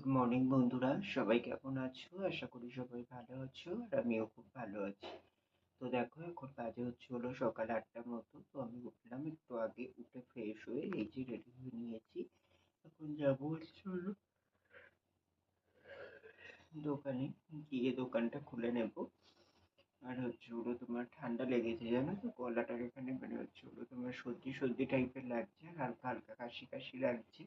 Good morning বন্ধুরা। সবাই কেমন আছো? আশা করি সবাই ভালো আছো, আর আমিও খুব ভালো আছি। তো দেখো, এখন বাজে হচ্ছে হলো সকাল আটটার মতো। তো আমি উঠলাম একটু আগে, উঠে ফ্রেশ হয়ে এই যে রেডি হয়ে নিয়েছি। এখন যাব হচ্ছে হলো দোকানে। গিয়ে দোকানটা খুলে নেব। আর হচ্ছে হলো তোমার ঠান্ডা লেগেছে, জানো তো? গলাটার এখানে মানে হচ্ছে হলো তোমার সর্দি সর্দি টাইপের লাগছে হালকা হালকা কাশি কাশি লাগছে।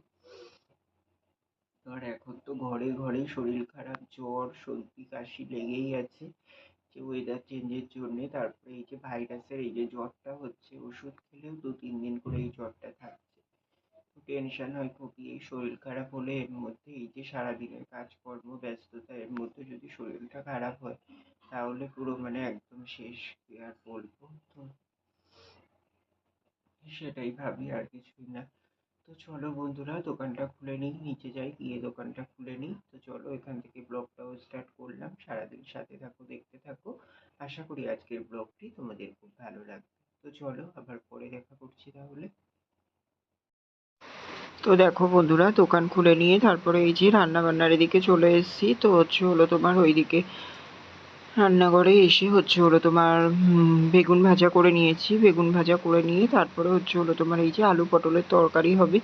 আর এখন তো ঘরে ঘরে শরীর খারাপ, জ্বর, সর্দি, কাশি লেগেই আছে। যে ওয়েদার চেঞ্জের জন্যে তারপরে এই যে ভাইরাসের এই যে জ্বরটা হচ্ছে, ওষুধ খেলেও দু তিন দিন করে এই জ্বরটা থাকছে। টেনশন হয় খুবই এই শরীর খারাপ হলে এর মধ্যে এই যে সারাদিনের কাজকর্ম, ব্যস্ততা, এর মধ্যে যদি শরীরটা খারাপ হয়, তাহলে পুরো মানে একদম শেষ, কি আর বলব? তো সেটাই ভাবি আর কিছুই না। তো চলো বন্ধুরা, দোকানটা খুলে নিই, নিচে যাই, গিয়ে দোকানটা খুলে নিই। তো চলো এখান থেকে ব্লগটাও স্টার্ট করলাম। সারাদিন সাথে থাকো, দেখতে থাকো। আশা করি আজকের ব্লগটি তোমাদের খুব ভালো লাগবে। তো চলো আবার পরে দেখা করছি তাহলে। তো দেখো বন্ধুরা, দোকান খুলে নিয়ে তারপরে এই যে রান্না বান্নার এদিকে চলে এসেছি। তো হচ্ছে হলো তোমার ওইদিকে রান্নাঘরে এসে হচ্ছে হলো তোমার বেগুন ভাজা করে নিয়েছি। বেগুন ভাজা করে নিয়ে তারপরে হচ্ছে হলো তোমার এই যে আলু পটলের তরকারি হবে,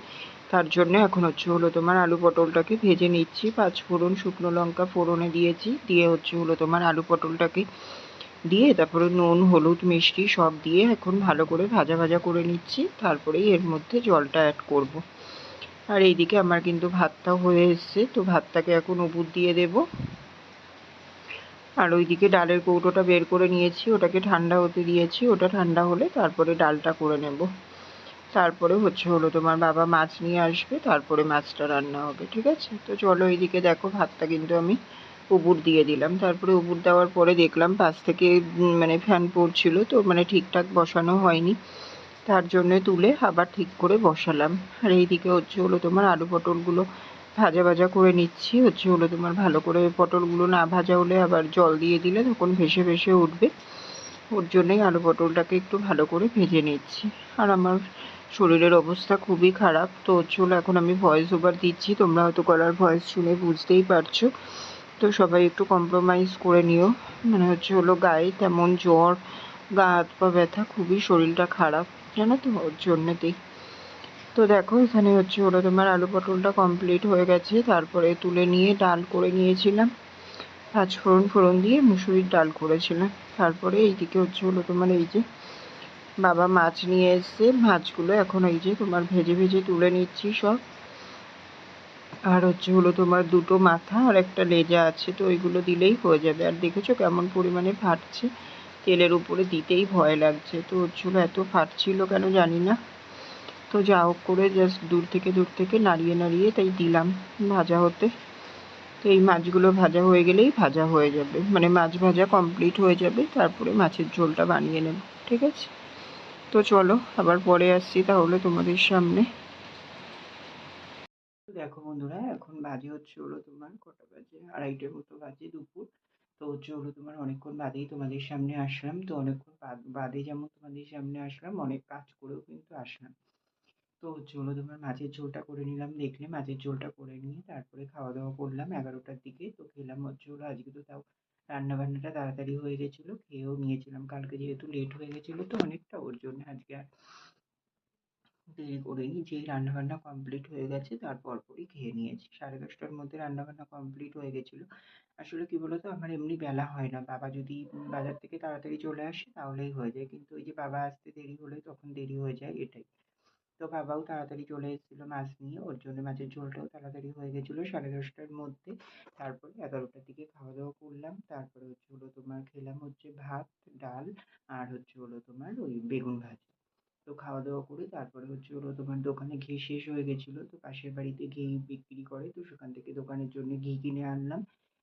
তার জন্য এখন হচ্ছে হলো তোমার আলু পটলটাকে ভেজে নিচ্ছি। পাঁচ ফোড়ন শুকনো লঙ্কা ফোড়নে দিয়েছি, দিয়ে হচ্ছে হলো তোমার আলু পটলটাকে দিয়ে তারপরে নুন, হলুদ, মিষ্টি সব দিয়ে এখন ভালো করে ভাজা ভাজা করে নিচ্ছি। তারপরেই এর মধ্যে জলটা অ্যাড করব। আর এইদিকে আমার কিন্তু ভাতটাও হয়ে এসছে, তো ভাতটাকে এখন উপুর দিয়ে দেবো। আর ওইদিকে ডালের কৌটোটা বের করে নিয়েছি, ওটাকে ঠান্ডা হতে দিয়েছি, ওটা ঠান্ডা হলে তারপরে ডালটা করে নেব। তারপরে হচ্ছে হলো তোমার বাবা মাছ নিয়ে আসবে, তারপরে মাছটা রান্না হবে, ঠিক আছে? তো চলো এইদিকে দেখো, ভাতটা কিন্তু আমি উবুর দিয়ে দিলাম। তারপরে উবুর দেওয়ার পরে দেখলাম পাশ থেকে মানে ফ্যান পড়ছিল, তো মানে ঠিকঠাক বসানো হয়নি। তার জন্য তুলে আবার ঠিক করে বসালাম। আর এইদিকে হচ্ছে হলো তোমার আলু পটলগুলো ভাজা ভাজা করে নিচ্ছি। হচ্ছে হলো তোমার ভালো করে পটলগুলো না ভাজা হলে আবার জল দিয়ে দিলে তখন ভেসে ভেসে উঠবে। ওর জন্যই আলু পটলটাকে একটু ভালো করে ভেজে নিচ্ছি। আর আমার শরীরের অবস্থা খুবই খারাপ। তো হলো এখন আমি ভয়েস ওভার দিচ্ছি। তোমরা হয়তো গলার ভয়েস শুনে বুঝতেই পারছ। তো সবাই একটু কম্প্রোমাইজ করে নিও। মানে হচ্ছে হলো গায়ে তেমন জ্বর, গা হাত পা ব্যথা, খুবই শরীরটা খারাপ। জানো তো? ওর জন্যতেই তো দেখো, এখানে হচ্ছে হলো তোমার আলু পটলটা কমপ্লিট হয়ে গেছে। তারপরে তুলে নিয়ে ডাল করে নিয়েছিলাম। পাঁচ ফোড়ন ফোড়ন দিয়ে মুসুরির ডাল করেছিলাম। তারপরে এইদিকে হচ্ছে হলো তোমার এই যে বাবা মাছ নিয়ে এসছে। মাছগুলো এখন এই যে তোমার ভেজে ভেজে তুলে নিচ্ছি সব। আর হচ্ছে হলো তোমার দুটো মাথা আর একটা লেজা আছে, তো ওইগুলো দিলেই হয়ে যাবে। আর দেখেছ কেমন পরিমাণে ফাটছে? তেলের উপরে দিতেই ভয় লাগছে। তো হচ্ছে এত ফাটছিল কেন জানি না। তো যা হোক করে জাস্ট দূর থেকে দূর থেকে নাড়িয়ে নাড়িয়ে তাই দিলাম ভাজা হতে। তো এই মাছগুলো ভাজা হয়ে গেলেই ভাজা হয়ে যাবে। মানে মাছ ভাজা কমপ্লিট হয়ে যাবে, তারপরে মাছের ঝোলটা বানিয়ে নেব, ঠিক আছে? তো চলো, আবার পরে আসছি তাহলে তোমাদের সামনে। দেখো বন্ধুরা, এখন বাজে হচ্ছে হলো তোমার কটা বাজে? আড়াইটের মতো বাজে দুপুর। তো হচ্ছে হলো তোমার অনেকক্ষণ বাদেই তোমাদের সামনে আসলাম। তো অনেকক্ষণ বাদে যেমন তোমাদের সামনে আসলাম, অনেক কাজ করেও কিন্তু আসলাম। তো হলো তোমার মাছের ঝোলটা করে নিলাম, দেখলে মাছের ঝোলটা করে নিয়ে তারপরে খাওয়া দাওয়া করলাম। এগারোটার দিকে তো খেলাম হচ্ছে হলো আজকে তো তাও রান্না বান্নাটা তাড়াতাড়ি হয়ে গেছিল, খেয়েও নিয়েছিলাম। কালকে যেহেতু লেট হয়ে গেছিল তো অনেকটা ওর জন্য আজকে আর দেরি করিনি। যেই রান্না বান্না কমপ্লিট হয়ে গেছে তারপর পরই খেয়ে নিয়েছি। সাড়ে দশটার মধ্যে রান্না বান্না কমপ্লিট হয়ে গেছিল। আসলে কি বলতো, আমার এমনি বেলা হয় না। বাবা যদি বাজার থেকে তাড়াতাড়ি চলে আসে তাহলেই হয়ে যায়। কিন্তু ওই যে বাবা আসতে দেরি হলে তখন দেরি হয়ে যায় এটাই। তো বাবাও তাড়াতাড়ি চলে এসেছিল মাছ নিয়ে। ওর জন্য মাছের ঝোলটাও তাড়াতাড়ি হয়ে গেছিল সাড়ে দশটার মধ্যে। তারপরে এগারোটার দিকে খাওয়া দাওয়া করলাম। তারপরে হচ্ছে হলো তোমার খেলাম হচ্ছে ভাত, ডাল আর হচ্ছে হলো তোমার ওই বেগুন ভাজা। তো খাওয়া দাওয়া করে তারপরে হচ্ছে হলো তোমার দোকানে ঘি শেষ হয়ে গেছিল। তো পাশের বাড়িতে ঘি বিক্রি করে। তো সেখান থেকে দোকানের জন্য ঘি কিনে আনলাম।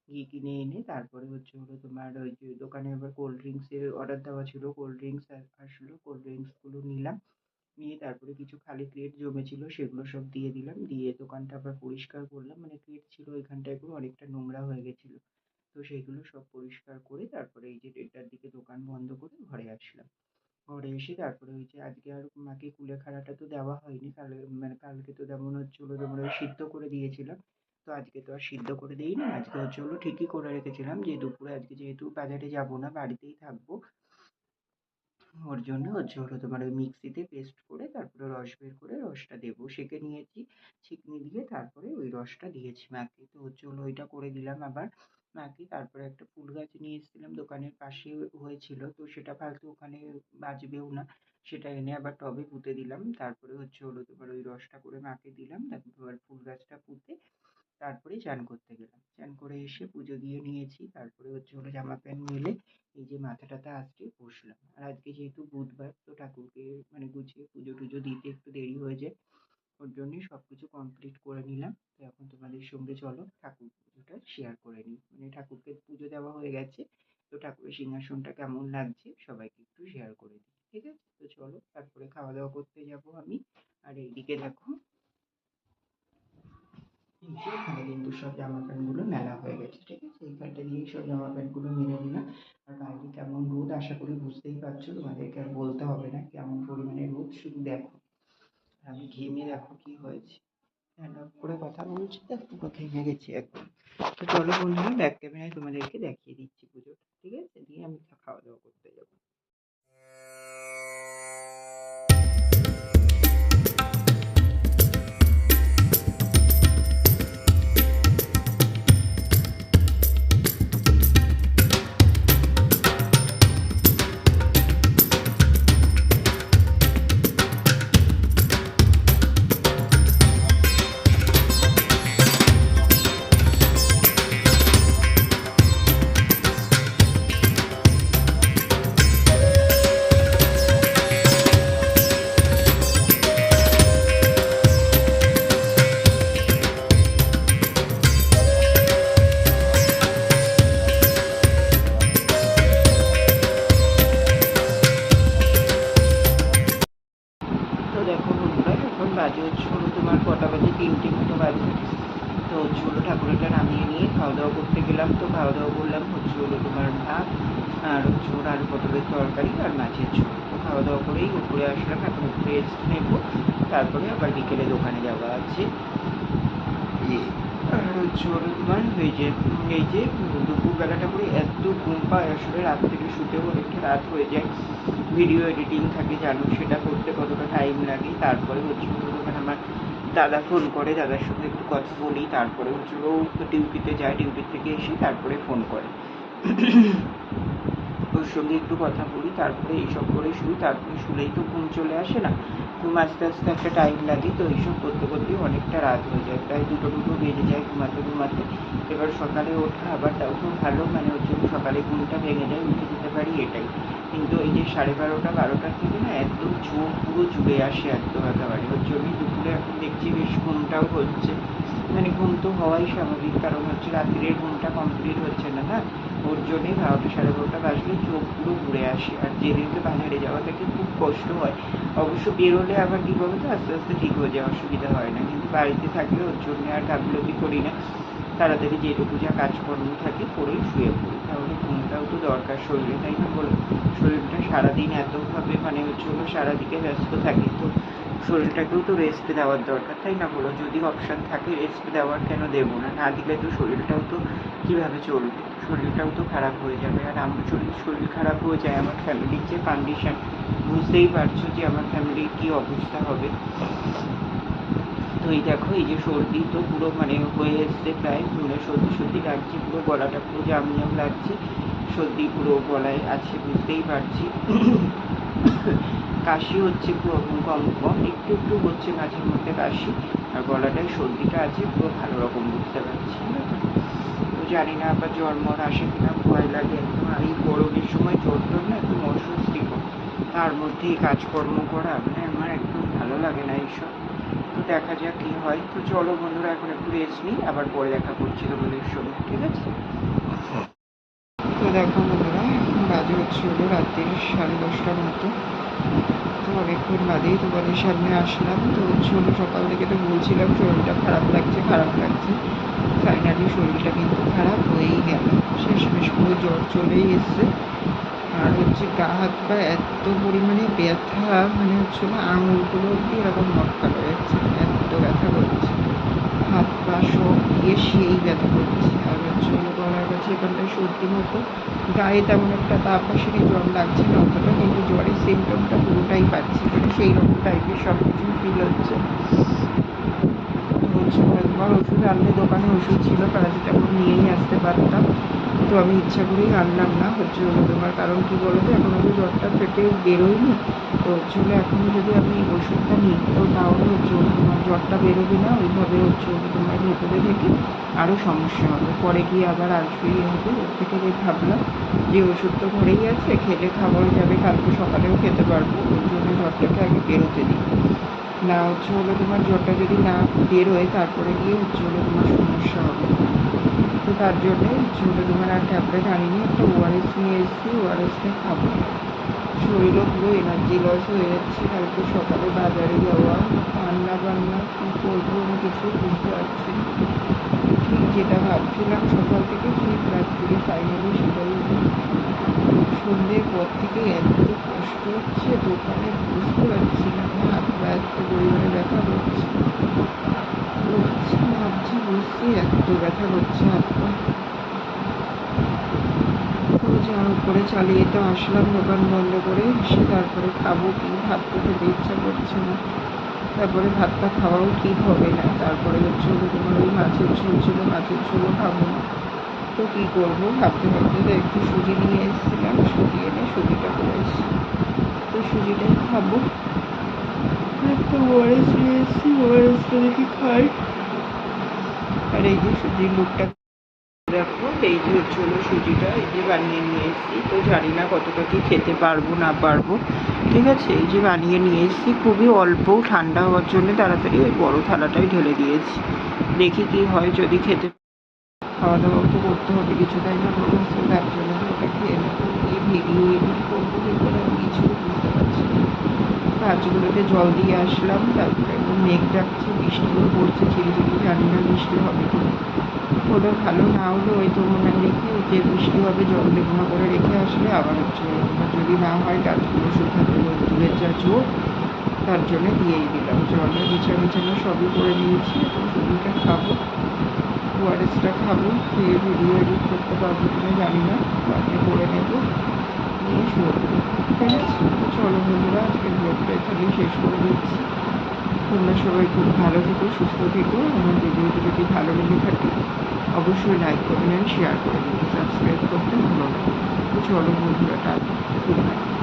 ঘি কিনে এনে তারপরে হচ্ছে হলো তোমার ওই যে দোকানে আবার কোল্ড ড্রিঙ্কসের অর্ডার দেওয়া ছিল। কোল্ড ড্রিঙ্কস আসলো। কোল্ড ড্রিঙ্কসগুলো নিলাম। নিয়ে তারপরে কিছু খালি প্লেট জমেছিল সেগুলো সব দিয়ে দিলাম। দিয়ে দোকানটা আবার পরিষ্কার করলাম। মানে প্লেট ছিল ওইখানটায় পুরো অনেকটা নোংরা হয়ে গেছিল। তো সেইগুলো সব পরিষ্কার করে তারপরে এই যে দেড়টার দিকে দোকান বন্ধ করে ঘরে আসলাম। ঘরে এসে তারপরে ওই যে আজকে আর মাকে কুলেখাড়াটা তো দেওয়া হয়নি। কাল মানে কালকে তো যেমন হচ্ছিল যেমন ওই সিদ্ধ করে দিয়েছিলাম। তো আজকে তো আর সিদ্ধ করে দিইনি। আজকে হচ্ছে হলো ঠিকই করে রেখেছিলাম যে দুপুরে আজকে যেহেতু বাজারে যাব না, বাড়িতেই থাকব। ওর জন্য হচ্ছে হলো তোমার ওই মিক্সিতে পেস্ট করে তারপরে রস বের করে রসটা দেবো। সেঁকে নিয়েছি, ছিকনি দিয়ে তারপরে ওই রসটা দিয়েছি মাকে তো হচ্ছে হলো ওইটা করে দিলাম আবার মাকে তারপরে একটা ফুল গাছ নিয়ে এসেছিলাম দোকানের পাশে হয়েছিল। তো সেটা ফালতু ওখানে বাঁচবেও না, সেটা এনে আবার টবে পুঁতে দিলাম। তারপরে হচ্ছে হলো তোমার ওই রসটা করে মাকে দিলাম। তারপর ফুল গাছটা পুঁতে তারপরে চান করতে গেলাম। চান করে এসে পুজো দিয়ে নিয়েছি, তারপরে হচ্ছে হলো জামা প্যান্ট মেলে এই যে মাথা টাথা আজকে বসলাম। আর আজকে যেহেতু বুধবার, তো ঠাকুরকে মানে গুছিয়ে পুজো টুজো দিতে একটু দেরি হয়ে যায়, ওর জন্যই সব কিছু কমপ্লিট করে নিলাম। তো এখন তোমাদের সঙ্গে চলো ঠাকুর পুজোটা শেয়ার করে নিই। মানে ঠাকুরকে পুজো দেওয়া হয়ে গেছে, তো ঠাকুরের সিংহাসনটা কেমন লাগছে সবাইকে একটু শেয়ার করে দিই, ঠিক আছে? তো চলো তারপরে খাওয়া দাওয়া করতে যাব আমি। আর এইদিকে দেখো এখানে কিন্তু সব জামা প্যান্টগুলো মেলা হয়ে গেছে, ঠিক আছে? এইখানটা দিয়েই সব জামা প্যান্টগুলো মেলে দিলাম আর বাইরে কেমন রোদ, আশা করি বুঝতেই পারছ, তোমাদেরকে আর বলতে হবে না কেমন পরিমাণে রোদ, শুধু দেখো। আমি ঘেমে দেখো কি হয়েছে। অফ করে কথা বলছি দেখ পুরো ঘেমে গেছি একদম। তো চলো বন্ধুরা, ব্যাক ক্যামেরায় তোমাদেরকে দেখিয়ে দিচ্ছি পুজোটা, ঠিক আছে? দিয়ে আমি খাওয়া দাওয়া করতে যাব। হলো ঠাকুরটা নামিয়ে নিয়ে খাওয়া দাওয়া করতে গেলাম তো। খাওয়া দাওয়া করলাম, হচ্ছে হলো তোমার ভাত আর হচ্ছে হলো আলু পটলের তরকারি আর মাছের ঝোল। তো খাওয়া দাওয়া করেই উপরে আসলাম, এখন রেস্ট নেব। তারপরে আবার বিকেলে দোকানে যাওয়া আছে। তোমার, এই যে এই যে, দুপুরবেলাটা করে এত ঘুম পায়, আসলে রাত থেকে শুতেও অনেকটা রাত হয়ে যায়। ভিডিও এডিটিং থাকে, জানো, সেটা করতে কতটা টাইম লাগে, তারপরে হচ্ছে আমার দাদা ফোন করে, দাদার সঙ্গে একটু কথা বলি, তারপরে হচ্ছে ও ডিউটিতে যায় ডিউটি থেকে এসে তারপরে ফোন করে। ওর সঙ্গে একটু কথা বলি, তারপরে এইসব করে শুই, তারপরে শুলেই তো ঘুম চলে আসে না। ঘুম আস্তে আস্তে একটা টাইম লাগে, তো এইসব করতে করতে অনেকটা রাত হয়ে যায়, প্রায় দুটো দুটো বেজে যায় ঘুমাতে ঘুমাতে। এবার সকালে ওঠা আবার তাও তো ভালো মানে জন্য সকালে ঘুমটা ভেঙে যায়, উঠে যেতে পারি এটাই। কিন্তু এই যে সাড়ে বারোটা, বারোটার থেকে না একদম চোখ পুরো জুড়ে আসে একদম একেবারে। ওর জন্যই দুপুরে এখন দেখছি বেশ ঘুমটাও হচ্ছে। মানে ঘুম তো হওয়াই স্বাভাবিক, কারণ হচ্ছে রাত্রির ঘুমটা কমপ্লিট হচ্ছে না না? ওর জন্যই বারোটা সাড়ে বারোটা বাজলে চোখ পুরো ঘুরে আসে। আর যেদিনকে বাজারে যাওয়া থেকে খুব কষ্ট হয়। অবশ্য বেরোলে আবার কী বলতো, আস্তে আস্তে ঠিক হয়ে যায় অসুবিধা হয় না। কিন্তু বাড়িতে থাকলে ওর জন্য আর গাফিলতি করি না। তাড়াতাড়ি যেটুকু যা কাজকর্ম থাকে করেই শুয়ে পড়ি। তাহলে ঘুমটাও তো দরকার শরীরে, তাই না বলো? শরীরটা সারাদিন এতভাবে মানে হচ্ছে সারাদিকে ব্যস্ত থাকে, তো শরীরটাকেও তো রেস্ট দেওয়ার দরকার, তাই না বলো? যদি অপশান থাকে রেস্ট দেওয়ার কেন দেবো না? না দিলে তো শরীরটাও তো কীভাবে চলবে? শরীরটাও তো খারাপ হয়ে যাবে। আর আমার যদি শরীর খারাপ হয়ে যায়, আমার ফ্যামিলির যে কন্ডিশন বুঝতেই পারছ যে আমার ফ্যামিলির কী অবস্থা হবে। তো এই দেখো, এই যে সর্দি তো পুরো মানে হয়ে এসছে প্রায় মানে সর্দি সর্দি লাগছে, পুরো গলাটা পুরো জাম জাম লাগছে। সর্দি পুরো গলায় আছে, বুঝতেই পারছি। কাশি হচ্ছে কম কম একটু একটু হচ্ছে মাঝে মধ্যে কাশি। আর গলাটায় সর্দিটা আছে, পুরো ভালো রকম বুঝতে পারছি তো জানি না আবার জ্বর মর আসে কিনা, ভয় লাগে একদম। আর এই গরমের সময় জ্বর টর না একদম অস্বস্তিকর। তার মধ্যেই কাজকর্ম করা মানে আমার একদম ভালো লাগে না এইসব। তো দেখা যাক কী হয়। তো চলো বন্ধুরা, এখন একটু রেস্ট নিই, আবার পরে দেখা করছি তোমাদের সঙ্গে, ঠিক আছে? তো দেখো বন্ধুরা বাজে হচ্ছে হলো রাত্রির সাড়ে দশটার মতো। তো অনেকক্ষণ বাদেই তোমাদের সামনে আসলাম। তো হলো সকাল থেকে তো বলছিলাম শরীরটা খারাপ লাগছে খারাপ লাগছে। ফাইনালি শরীরটা কিন্তু খারাপ হয়েই গেল। শেষমেশ পুরো জ্বর চলেই এসছে। আর হচ্ছে গা, হাত পা এত পরিমাণে ব্যথা মানে হচ্ছে না, আঙুলগুলো অব্দি এরকম মটকা হয়ে যাচ্ছে এত ব্যথা করছে। হাত পা সব দিয়ে সেই ব্যথা করছে। আর হচ্ছে গলার কাছে এখানটায় সর্দি মতো। গায়ে তেমন একটা তাপ আসেনি, জ্বর লাগছে না অতটা, কিন্তু জ্বরের সিমটমটা পুরোটাই পাচ্ছি। মানে সেই রকম টাইপের সব কিছু ফিল হচ্ছে। তোমার ওষুধ আনলে দোকানে ওষুধ ছিল প্যারাসিটামল নিয়েই আসতে পারতাম। তো আমি ইচ্ছা করেই আনলাম না, হচ্ছে হলো তোমার কারণ কি বলো তো? এখনও তো জ্বরটা পেটে বেরোয়নি। তো হলো এখন যদি আমি ওষুধটা নিই তো তাহলে হলো তোমার জ্বরটা বেরোবে না, ওইভাবে হচ্ছে হলো তোমার ভেতরে থেকে আরও সমস্যা হবে। পরে গিয়ে আবার আসবে ইয়ে হবে ওর থেকে যে ভাবলাম যে ওষুধ তো ঘরেই আছে, খেলে খাবার যাবে কালকে সকালেও খেতে পারব ওই জন্য জ্বরটাকে আগে বেরোতে দিই। না হচ্ছে হলো তোমার জ্বরটা যদি না বেরোয়, তারপরে গিয়ে হচ্ছে হলো তোমার সমস্যা হবে। তো তার জন্যে হচ্ছে হলো তোমার আর ট্যাবলেট আনিনি, একটা ওআরএস নিয়ে এসেছি ওআরএসটা খাব। শরীরও এনার্জি লস হয়ে যাচ্ছে। কালকে সকালে বাজারে যাওয়া রান্না বান্না কী করব আমি কিছু বুঝতে পারছি ঠিক যেটা ভাবছিলাম, সকাল থেকে ঠিক রাত্রি ফাইনালি সেটাই। সন্ধ্যের পর থেকে এত কষ্ট হচ্ছে, দোকানে বুঝতে পারছি না হাত পা এত পরিমাণে ব্যথা করছে। ভাবছি বসছি এত ব্যথা করছে হাত পা তো যার উপরে চালিয়ে তো আসলাম দোকান বন্ধ করে, এসে তারপরে খাব কি? ভাত তো খেতে ইচ্ছা করছে না। তারপরে ভাতটা খাওয়াও ঠিক হবে না। তারপরে হচ্ছে তোমার ওই মাছের ঝোল ছিল, মাছের ঝোলও খাব না। তো কী করব? ভাবতে ভাবতে একটু সুজি নিয়ে এসেছিলাম, সুজি এনে সুজিটা করেছি তো সুজিটাই খাব। একটা ওয়ারেস নিয়ে এসেছি, ওয়ারেসটা দেখি খাই। আর এই যে সুজির লুকটা দেখো, এই যে হচ্ছে সুজিটা, এই যে বানিয়ে নিয়ে এসেছি তো জানি না কতটা কি খেতে পারব, না পারব। ঠিক আছে, এই যে বানিয়ে নিয়ে এসেছি খুবই অল্প, ঠান্ডা হওয়ার জন্য তাড়াতাড়ি ওই বড় থালাটাই ঢেলে দিয়েছি। দেখি কি হয়, যদি খেতে খাওয়া দাওয়া তো করতে হবে কিছু, তাই না তো তার জন্য ওটা খেয়ে নেব। ভিডিও এডিট করব কিছু বুঝতে পারছি গাছগুলোতে জল দিয়ে আসলাম, তারপরে মেঘ ডাকছে, বৃষ্টিও পড়ছে, ঝিরিঝিরি, জানি না বৃষ্টি হবে কি হলো ভালো, না হলে ওই তো মনে রেখে যে বৃষ্টি হবে জল দেবো না করে রেখে আসলে আবার হচ্ছে যদি না হয় গাছগুলো শুকাতে রোদ্দুরের যা জোর তার জন্য দিয়েই দিলাম। জলটা বিছা বিছানো সবই করে নিয়েছি তো সুজিটা খাব, ওয়ারেসটা খাব, খেয়ে ভিডিও এডিট করতে পারব কিনা জানি না, বাকি করে নেব, নিয়ে শুয়ে দেবো ঠিক আছে? চলো বন্ধুরা, আজকের ব্লগটা এখানেই শেষ করে দিচ্ছি। তোমরা সবাই খুব ভালো থেকো, সুস্থ থেকো। আমার ভিডিওটি যদি ভালো লেগে থাকে, অবশ্যই লাইক করবেন শেয়ার করে দেবেন সাবস্ক্রাইব করতে ভুলো না। চলো বন্ধুরা, টাটা। Good night